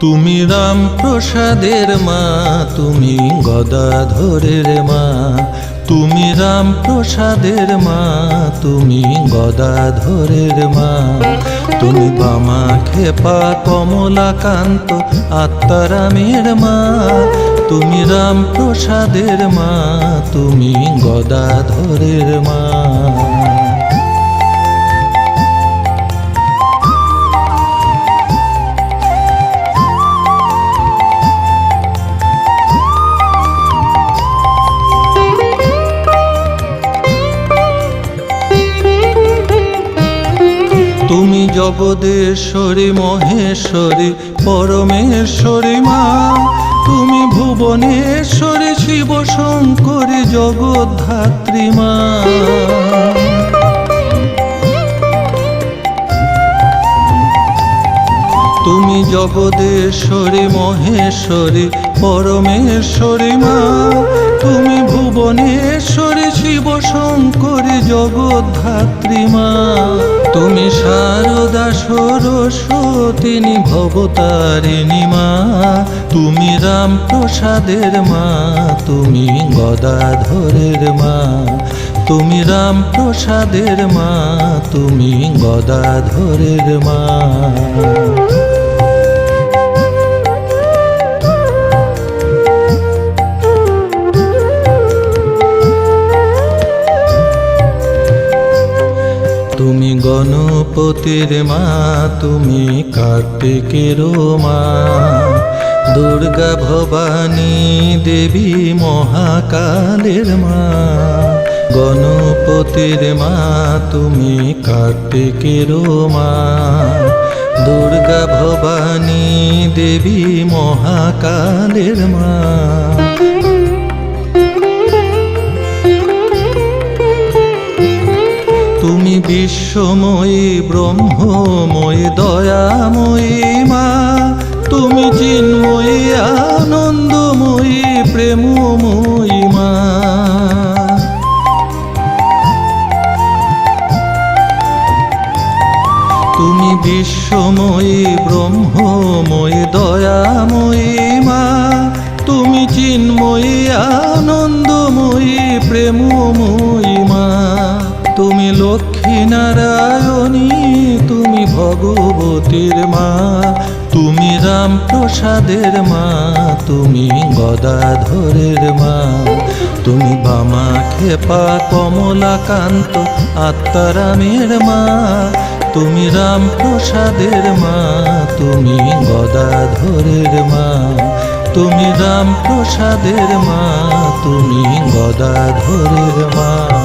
তুমি রামপ্রসাদের মা, তুমি গদাধরের মা। তুমি রামপ্রসাদের মা, তুমি গদাধরের মা। তুমি বামা খেপা, কমলাকান্ত, আত্মারামের মা। তুমি রামপ্রসাদের মা, তুমি গদাধরের মা। জগদেশ্বরী মহেশ্বরী পরমেশ্বরী মা। তুমি ভুবনেশ্বরী শিব শঙ্করী জগদ্ধাত্রী মা। জগদেশ্বরী, মহেশ্বরী, পরমেশ্বরী মা। তুমি ভুবনেশ্বরী শিব শঙ্করী জগদ্ধাত্রী মা। তুমি শারদা সরস্বতিনী, ভবতারিণী মা। তুমি রামপ্রসাদের মা। তুমি গদাধরের মা। তুমি রামপ্রসাদের মা। তুমি গদাধরের মা। তুমি গণপতির মা, তুমি কার্তিকের মা। দুর্গা ভবানী দেবী মহাকালের মা। গণপতির মা, তুমি কার্তিকের মা। দুর্গা ভবানী দেবী মহাকালের মা। বিশ্বময়ী, ব্রহ্মময়ী, দয়াময়ী মা, তুমি চিন্ময়ী, আনন্দময়ী, প্রেমময়ী মা। তুমি বিশ্বময়ী, ব্রহ্মময়ী, দয়াময়ী মা, তুমি চিন্ময়ী, আনন্দময়ী, প্রেমময়ী মা তুমি লক্ষ্মী নারায়ণী তুমি ভগবতীর মা, তুমি রামপ্রসাদের মা, তুমি গদাধরের মা, তুমি বামা খেপা কমলাকান্ত আত্মারামের মা, তুমি রামপ্রসাদের মা, তুমি গদাধরের মা, তুমি রামপ্রসাদের মা, তুমি গদাধরের মা।